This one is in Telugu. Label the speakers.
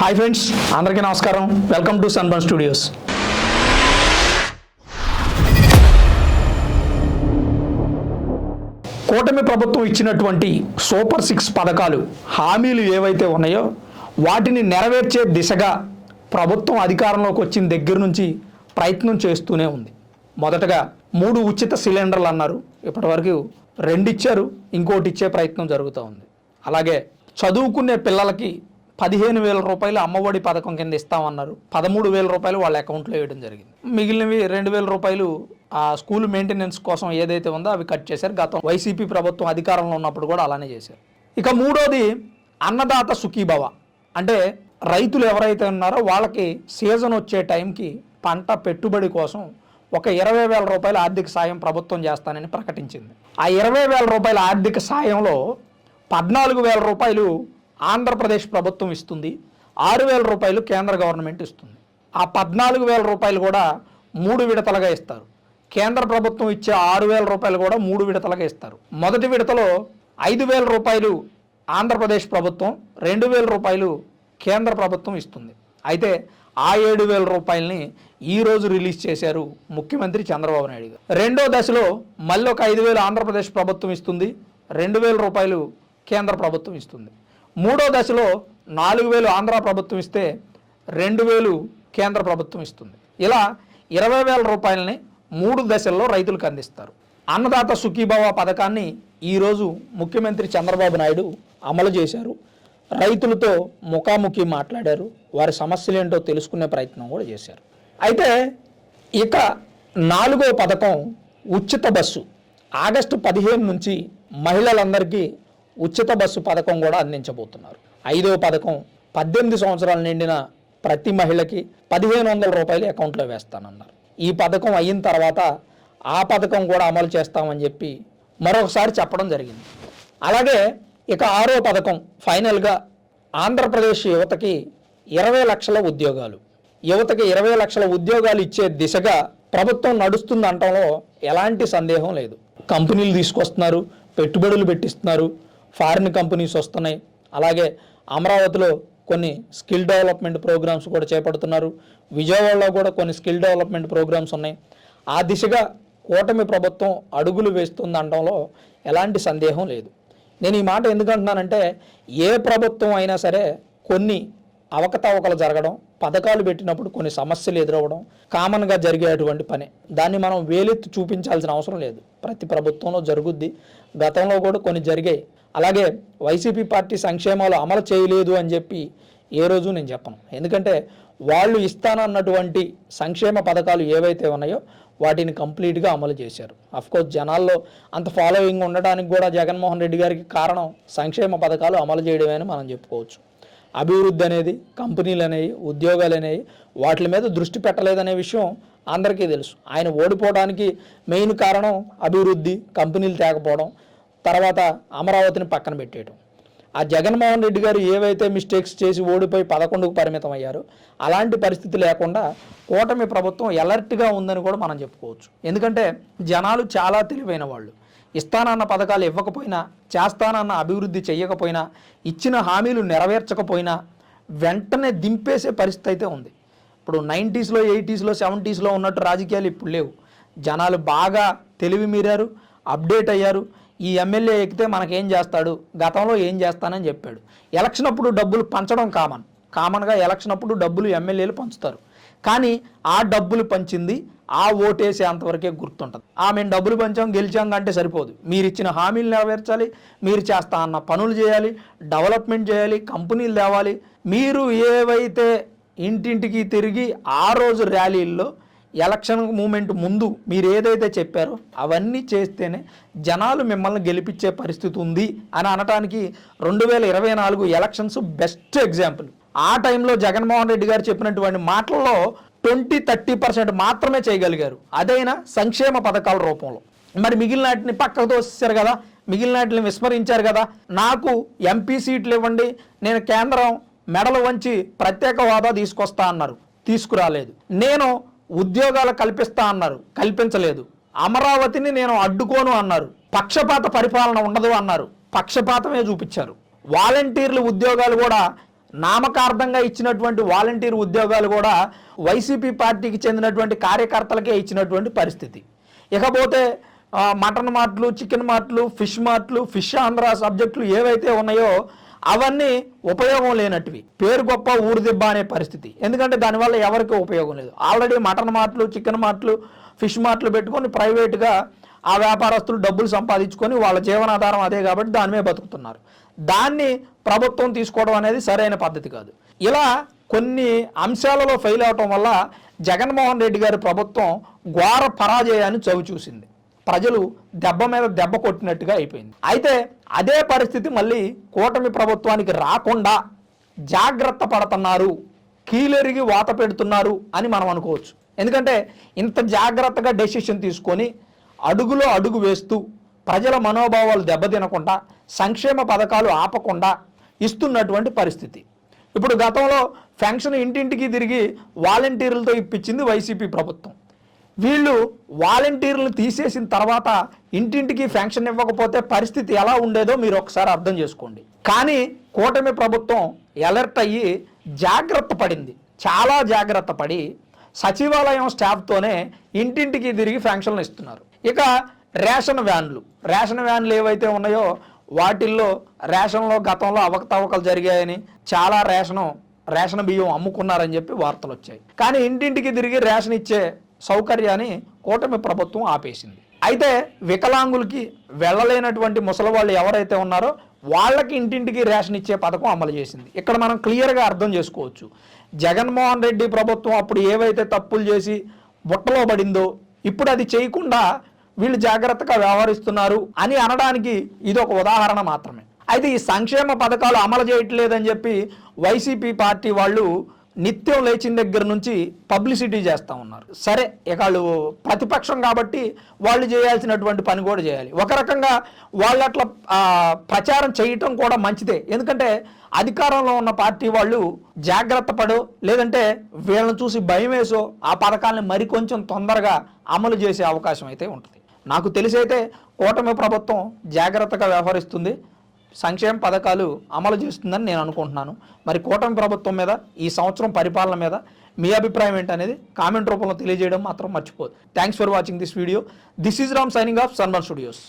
Speaker 1: హాయ్ ఫ్రెండ్స్ అందరికీ నమస్కారం. వెల్కమ్ టు సన్బర్న్ స్టూడియోస్ కూటమి ప్రభుత్వం ఇచ్చినటువంటి సూపర్ సిక్స్ పథకాలు హామీలు ఏవైతే ఉన్నాయో వాటిని నెరవేర్చే దిశగా ప్రభుత్వం అధికారంలోకి వచ్చిన దగ్గర నుంచి ప్రయత్నం చేస్తూనే ఉంది. మొదటగా మూడు ఉచిత సిలిండర్లు అన్నారు. ఇప్పటివరకు రెండిచ్చారు ఇంకోటి ఇచ్చే ప్రయత్నం జరుగుతూ ఉంది. అలాగే చదువుకునే పిల్లలకి పదిహేను వేల రూపాయలు అమ్మఒడి పథకం కింద ఇస్తామన్నారు. పదమూడు వేల రూపాయలు వాళ్ళ అకౌంట్లో వేయడం జరిగింది. మిగిలినవి రెండు వేల రూపాయలు ఆ స్కూల్ మెయింటెనెన్స్ కోసం ఏదైతే ఉందో అవి కట్ చేశారు. గతం వైసీపీ ప్రభుత్వం అధికారంలో ఉన్నప్పుడు కూడా అలానే చేశారు. ఇక మూడోది అన్నదాత సుఖీభవ. అంటే రైతులు ఎవరైతే ఉన్నారో వాళ్ళకి సీజన్ వచ్చే టైంకి పంట పెట్టుబడి కోసం ఒక ఇరవై వేల రూపాయల ఆర్థిక సాయం ప్రభుత్వం చేస్తానని ప్రకటించింది. ఆ ఇరవై వేల రూపాయల ఆర్థిక సాయంలో పద్నాలుగు వేల రూపాయలు ఆంధ్రప్రదేశ్ ప్రభుత్వం ఇస్తుంది. ఆరు వేల రూపాయలు కేంద్ర గవర్నమెంట్ ఇస్తుంది. ఆ పద్నాలుగు వేల రూపాయలు కూడా మూడు విడతలుగా ఇస్తారు. కేంద్ర ప్రభుత్వం ఇచ్చే ఆరు వేల రూపాయలు కూడా మూడు విడతలుగా ఇస్తారు. మొదటి విడతలో ఐదు వేల రూపాయలు ఆంధ్రప్రదేశ్ ప్రభుత్వం రెండు వేల రూపాయలు కేంద్ర ప్రభుత్వం ఇస్తుంది. అయితే ఆ ఏడు వేల రూపాయలని ఈ రోజు రిలీజ్ చేశారు ముఖ్యమంత్రి చంద్రబాబు నాయుడు గారు. రెండో దశలో మళ్ళీ ఒక ఐదు వేలు ఆంధ్రప్రదేశ్ ప్రభుత్వం ఇస్తుంది. రెండు వేల రూపాయలు కేంద్ర ప్రభుత్వం ఇస్తుంది. మూడో దశలో నాలుగు వేలు ఆంధ్ర ప్రభుత్వం ఇస్తే రెండు వేలు కేంద్ర ప్రభుత్వం ఇస్తుంది. ఇలా ఇరవై వేల రూపాయలని మూడు దశల్లో రైతులకు అందిస్తారు. అన్నదాత సుఖీభావ పథకాన్ని ఈరోజు ముఖ్యమంత్రి చంద్రబాబు నాయుడు అమలు చేశారు. రైతులతో ముఖాముఖి మాట్లాడారు. వారి సమస్యలు ఏంటో తెలుసుకునే ప్రయత్నం కూడా చేశారు. అయితే ఇక నాలుగో పథకం ఉచిత బస్సు. ఆగస్టు పదిహేను నుంచి మహిళలందరికీ ఉచిత బస్సు పథకం కూడా అందించబోతున్నారు. ఐదో పథకం పద్దెనిమిది సంవత్సరాలు నిండిన ప్రతి మహిళకి పదిహేను వందల రూపాయలు అకౌంట్లో వేస్తానన్నారు. ఈ పథకం అయిన తర్వాత ఆ పథకం కూడా అమలు చేస్తామని చెప్పి మరొకసారి చెప్పడం జరిగింది. అలాగే ఇక ఆరో పథకం ఫైనల్గా ఆంధ్రప్రదేశ్ యువతకి ఇరవై లక్షల ఉద్యోగాలు. యువతకి ఇరవై లక్షల ఉద్యోగాలు ఇచ్చే దిశగా ప్రభుత్వం నడుస్తుంది అనటంలో ఎలాంటి సందేహం లేదు. కంపెనీలు తీసుకొస్తున్నారు పెట్టుబడులు పెట్టిస్తున్నారు ఫారిన్ కంపెనీస్ వస్తున్నాయి. అలాగే అమరావతిలో కొన్ని స్కిల్ డెవలప్మెంట్ ప్రోగ్రామ్స్ కూడా చేపడుతున్నారు. విజయవాడలో కూడా కొన్ని స్కిల్ డెవలప్మెంట్ ప్రోగ్రామ్స్ ఉన్నాయి. ఆ దిశగా కూటమి ప్రభుత్వం అడుగులు వేస్తుంది అనడంలో ఎలాంటి సందేహం లేదు. నేను ఈ మాట ఎందుకంటున్నానంటే ఏ ప్రభుత్వం అయినా సరే కొన్ని అవకతవకలు జరగడం పథకాలు పెట్టినప్పుడు కొన్ని సమస్యలు ఎదురవ్వడం కామన్గా జరిగేటువంటి పని. దాన్ని మనం వేలెత్తి చూపించాల్సిన అవసరం లేదు. ప్రతి ప్రభుత్వంలో జరుగుద్ది. గతంలో కూడా కొన్ని జరిగాయి. అలాగే వైసీపీ పార్టీ సంక్షేమాలు అమలు చేయలేదు అని చెప్పి ఏ రోజు నేను చెప్పను. ఎందుకంటే వాళ్ళు ఇస్తానన్నటువంటి సంక్షేమ పథకాలు ఏవైతే ఉన్నాయో వాటిని కంప్లీట్గా అమలు చేశారు. అఫ్కోర్స్ జనాల్లో అంత ఫాలోయింగ్ ఉండడానికి కూడా జగన్మోహన్ రెడ్డి గారికి కారణం సంక్షేమ పథకాలు అమలు చేయడమే అని మనం చెప్పుకోవచ్చు. అభివృద్ధి అనేది కంపెనీలు అనేవి ఉద్యోగాలు అనేవి వాటి మీద దృష్టి పెట్టలేదనే విషయం అందరికీ తెలుసు. ఆయన ఓడిపోవడానికి మెయిన్ కారణం అభివృద్ధి కంపెనీలు తేకపోవడం తర్వాత అమరావతిని పక్కన పెట్టేయడం ఆ జగన్మోహన్ రెడ్డి గారు ఏవైతే మిస్టేక్స్ చేసి ఓడిపోయి పదకొండుకు పరిమితం అయ్యారో అలాంటి పరిస్థితి లేకుండా కూటమి ప్రభుత్వం ఎలర్ట్గా ఉందని కూడా మనం చెప్పుకోవచ్చు. ఎందుకంటే జనాలు చాలా తెలివైన వాళ్ళు. ఇస్తానన్న పథకాలు ఇవ్వకపోయినా చేస్తానన్న అభివృద్ధి చేయకపోయినా ఇచ్చిన హామీలు నెరవేర్చకపోయినా వెంటనే దింపేసే పరిస్థితి అయితే ఉంది. ఇప్పుడు నైంటీస్లో ఎయిటీస్లో సెవెంటీస్లో ఉన్నట్టు రాజకీయాలు ఇప్పుడు లేవు. జనాలు బాగా తెలివి మీరారు అప్డేట్ అయ్యారు. ఈ ఎమ్మెల్యే ఎక్కితే మనకేం చేస్తాడు? గతంలో ఏం చేస్తానని చెప్పాడు. ఎలక్షన్ అప్పుడు డబ్బులు పంచడం కామన్. కామన్గా ఎలక్షన్ అప్పుడు డబ్బులు ఎమ్మెల్యేలు పంచుతారు. కానీ ఆ డబ్బులు పంచింది ఆ ఓటేసే అంతవరకే గుర్తుంటుంది. ఆ మేము డబ్బులు పంచాం గెలిచాం అంటే సరిపోదు. మీరు ఇచ్చిన హామీలు నెరవేర్చాలి మీరు చేస్తా అన్న పనులు చేయాలి డెవలప్మెంట్ చేయాలి కంపెనీలు తేవాలి. మీరు ఏవైతే ఇంటింటికి తిరిగి ఆ రోజు ర్యాలీల్లో ఎలక్షన్ మూమెంట్ ముందు మీరు ఏదైతే చెప్పారో అవన్నీ చేస్తేనే జనాలు మిమ్మల్ని గెలిపించే పరిస్థితి ఉంది అని అనటానికి రెండు వేల ఇరవై నాలుగు ఎలక్షన్స్ బెస్ట్ ఎగ్జాంపుల్. ఆ టైంలో జగన్మోహన్ రెడ్డి గారు చెప్పినటువంటి మాటల్లో ట్వంటీ థర్టీ పర్సెంట్ మాత్రమే చేయగలిగారు. అదైనా సంక్షేమ పథకాల రూపంలో. మరి మిగిలిన వాటిని పక్కకు తోసేశారు కదా మిగిలిన వాటిని విస్మరించారు కదా నాకు ఎంపీ సీట్లు ఇవ్వండి నేను కేంద్రం మెడలు వంచి ప్రత్యేక హోదా తీసుకొస్తా అన్నారు. తీసుకురాలేదు. నేను ఉద్యోగాలు కల్పిస్తా అన్నారు. కల్పించలేదు. అమరావతిని నేను అడ్డుకోను అన్నారు. పక్షపాత పరిపాలన ఉండదు అన్నారు. పక్షపాతమే చూపించారు. వాలంటీర్లు ఉద్యోగాలు కూడా నామకార్థంగా ఇచ్చినటువంటి వాలంటీర్ ఉద్యోగాలు కూడా వైసీపీ పార్టీకి చెందినటువంటి కార్యకర్తలకే ఇచ్చినటువంటి పరిస్థితి. ఇకపోతే మటన్ మార్ట్లు చికెన్ మార్ట్లు ఫిష్ మార్ట్లు ఫిష్ ఆంధ్ర సబ్జెక్టులు ఏవైతే ఉన్నాయో అవన్నీ ఉపయోగం లేనటివి పేరు గొప్ప ఊరు దిబ్బ అనే పరిస్థితి. ఎందుకంటే దానివల్ల ఎవరికి ఉపయోగం లేదు. ఆల్రెడీ మటన్ మార్ట్లు చికెన్ మార్ట్లు ఫిష్ మార్ట్లు పెట్టుకొని ప్రైవేట్గా ఆ వ్యాపారస్తులు డబ్బులు సంపాదించుకొని వాళ్ళ జీవనాధారం అదే కాబట్టి దాని మీద బతుకుతున్నారు. దాన్ని ప్రభుత్వం తీసుకోవడం అనేది సరైన పద్ధతి కాదు. ఇలా కొన్ని అంశాలలో ఫెయిల్ అవటం వల్ల జగన్మోహన్ రెడ్డి గారి ప్రభుత్వం ఘోర పరాజయాన్ని చవి చూసింది. ప్రజలు దెబ్బ మీద దెబ్బ కొట్టినట్టుగా అయిపోయింది. అయితే అదే పరిస్థితి మళ్ళీ కూటమి ప్రభుత్వానికి రాకుండా జాగ్రత్త పడుతున్నారు కీలెరిగి వాత పెడుతున్నారు అని మనం అనుకోవచ్చు. ఎందుకంటే ఇంత జాగ్రత్తగా డెసిషన్ తీసుకొని అడుగులో అడుగు వేస్తూ ప్రజల మనోభావాలు దెబ్బతినకుండా సంక్షేమ పథకాలు ఆపకుండా ఇస్తున్నటువంటి పరిస్థితి. ఇప్పుడు గతంలో ఫెన్షన్ ఇంటింటికి తిరిగి వాలంటీర్లతో ఇప్పించింది వైసీపీ ప్రభుత్వం. వీళ్ళు వాలంటీర్లు తీసేసిన తర్వాత ఇంటింటికి ఫెన్షన్ ఇవ్వకపోతే పరిస్థితి ఎలా ఉండేదో మీరు ఒకసారి అర్థం చేసుకోండి. కానీ కూటమి ప్రభుత్వం అలర్ట్ అయ్యి జాగ్రత్త పడింది. చాలా జాగ్రత్త పడి సచివాలయం స్టాఫ్తోనే ఇంటింటికి తిరిగి ఫ్యాంక్షన్లు ఇస్తున్నారు. ఇక రేషన్ వ్యాన్లు. రేషన్ వ్యాన్లు ఏవైతే ఉన్నాయో వాటిల్లో రేషన్లో గతంలో అవకతవకలు జరిగాయని చాలా రేషను రేషన్ బియ్యం అమ్ముకున్నారని చెప్పి వార్తలు వచ్చాయి. కానీ ఇంటింటికి తిరిగి రేషన్ ఇచ్చే సౌకర్యాన్ని కూటమి ప్రభుత్వం ఆపేసింది. అయితే వికలాంగులకి వెళ్ళలేనటువంటి ముసలి వాళ్ళు ఎవరైతే ఉన్నారో వాళ్ళకి ఇంటింటికి రేషన్ ఇచ్చే పథకం అమలు చేసింది. ఇక్కడ మనం క్లియర్గా అర్థం చేసుకోవచ్చు. జగన్మోహన్ రెడ్డి ప్రభుత్వం అప్పుడు ఏవైతే తప్పులు చేసి బుట్టలో పడిందో ఇప్పుడు అది చేయకుండా వీళ్ళు జాగ్రత్తగా వ్యవహరిస్తున్నారు అని అనడానికి ఇది ఒక ఉదాహరణ మాత్రమే. అయితే ఈ సంక్షేమ పథకాలు అమలు చేయట్లేదని చెప్పి వైసీపీ పార్టీ వాళ్ళు నిత్యం లేచిన దగ్గర నుంచి పబ్లిసిటీ చేస్తూ ఉన్నారు. సరే ఇక వాళ్ళు ప్రతిపక్షం కాబట్టి వాళ్ళు చేయాల్సినటువంటి పని కూడా చేయాలి. ఒక రకంగా వాళ్ళు అట్లా ప్రచారం చేయటం కూడా మంచిదే. ఎందుకంటే అధికారంలో ఉన్న పార్టీ వాళ్ళు జాగ్రత్త పడో లేదంటే వీళ్ళని చూసి భయం వేసో ఆ పథకాలను మరికొంచెం తొందరగా అమలు చేసే అవకాశం అయితే ఉంటుంది. నాకు తెలిసైతే కూటమి ప్రభుత్వం జాగ్రత్తగా వ్యవహరిస్తుంది. సంక్షేమ పథకాలు అమలు చేస్తుందని నేను అనుకుంటున్నాను. మరి కూటమి ప్రభుత్వం మీద ఈ సంవత్సరం పరిపాలన మీద మీ అభిప్రాయం ఏంటనేది కామెంట్ రూపంలో తెలియజేయడం మాత్రం మర్చిపోదు thanks for watching this video this is Ram signing off Sanman studios